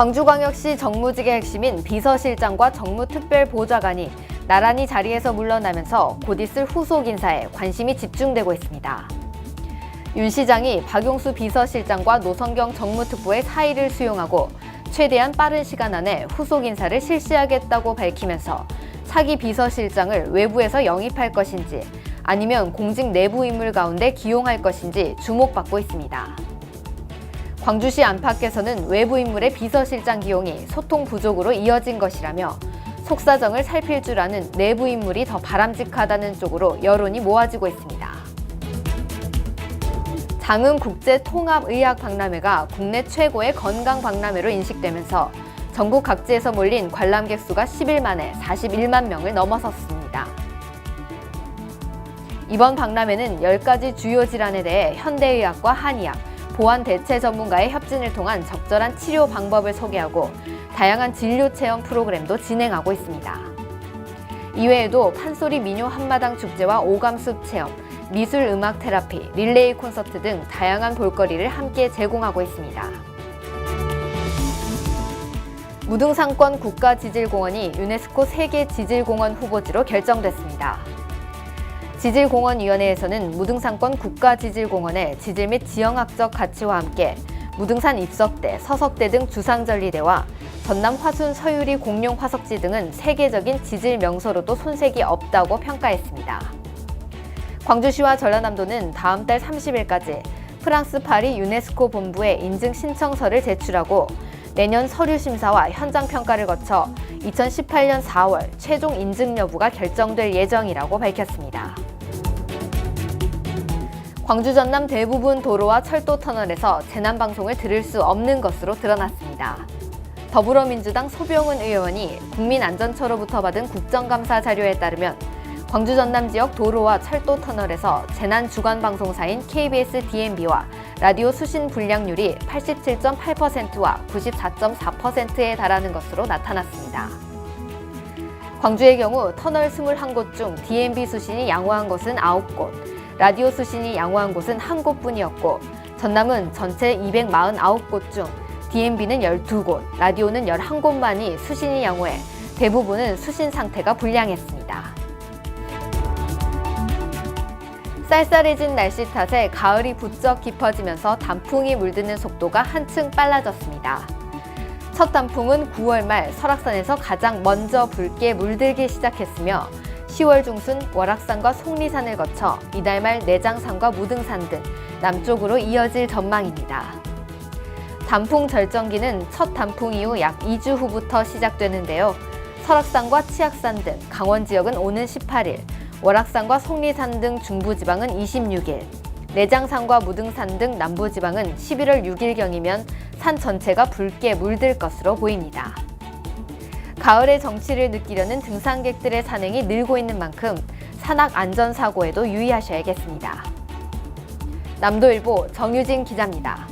광주광역시 정무직의 핵심인 비서실장과 정무특별보좌관이 나란히 자리에서 물러나면서 곧 있을 후속 인사에 관심이 집중되고 있습니다. 윤 시장이 박용수 비서실장과 노성경 정무특보의 사의를 수용하고 최대한 빠른 시간 안에 후속 인사를 실시하겠다고 밝히면서 차기 비서실장을 외부에서 영입할 것인지 아니면 공직 내부 인물 가운데 기용할 것인지 주목받고 있습니다. 광주시 안팎에서는 외부 인물의 비서실장 기용이 소통 부족으로 이어진 것이라며 속사정을 살필 줄 아는 내부 인물이 더 바람직하다는 쪽으로 여론이 모아지고 있습니다. 장흥 국제 통합 의학 박람회가 국내 최고의 건강 박람회로 인식되면서 전국 각지에서 몰린 관람객 수가 10일 만에 41만 명을 넘어섰습니다. 이번 박람회는 10가지 주요 질환에 대해 현대의학과 한의학, 보안 대체 전문가의 협진을 통한 적절한 치료 방법을 소개하고 다양한 진료 체험 프로그램도 진행하고 있습니다. 이외에도 판소리 민요 한마당 축제와 오감숲 체험, 미술 음악 테라피, 릴레이 콘서트 등 다양한 볼거리를 함께 제공하고 있습니다. 무등산권 국가지질공원이 유네스코 세계 지질공원 후보지로 결정됐습니다. 지질공원위원회에서는 무등산권 국가지질공원의 지질 및 지형학적 가치와 함께 무등산 입석대, 서석대 등 주상절리대와 전남 화순 서유리 공룡 화석지 등은 세계적인 지질 명소로도 손색이 없다고 평가했습니다. 광주시와 전라남도는 다음 달 30일까지 프랑스 파리 유네스코 본부에 인증 신청서를 제출하고 내년 서류 심사와 현장 평가를 거쳐 2018년 4월 최종 인증 여부가 결정될 예정이라고 밝혔습니다. 광주 전남 대부분 도로와 철도 터널에서 재난 방송을 들을 수 없는 것으로 드러났습니다. 더불어민주당 소병은 의원이 국민안전처로부터 받은 국정감사 자료에 따르면 광주 전남 지역 도로와 철도 터널에서 재난 주간 방송사인 KBS DMB와 라디오 수신 불량률이 87.8%와 94.4%에 달하는 것으로 나타났습니다. 광주의 경우 터널 21곳 중 DMB 수신이 양호한 곳은 9곳, 라디오 수신이 양호한 곳은 한 곳뿐이었고 전남은 전체 249곳 중 DMB는 12곳, 라디오는 11곳만이 수신이 양호해 대부분은 수신 상태가 불량했습니다. 쌀쌀해진 날씨 탓에 가을이 부쩍 깊어지면서 단풍이 물드는 속도가 한층 빨라졌습니다. 첫 단풍은 9월 말 설악산에서 가장 먼저 붉게 물들기 시작했으며 10월 중순 월악산과 속리산을 거쳐 이달 말 내장산과 무등산 등 남쪽으로 이어질 전망입니다. 단풍 절정기는 첫 단풍 이후 약 2주 후부터 시작되는데요. 설악산과 치악산 등 강원 지역은 오는 18일, 월악산과 속리산 등 중부지방은 26일, 내장산과 무등산 등 남부지방은 11월 6일경이면 산 전체가 붉게 물들 것으로 보입니다. 가을의 정취를 느끼려는 등산객들의 산행이 늘고 있는 만큼 산악 안전사고에도 유의하셔야겠습니다. 남도일보 정유진 기자입니다.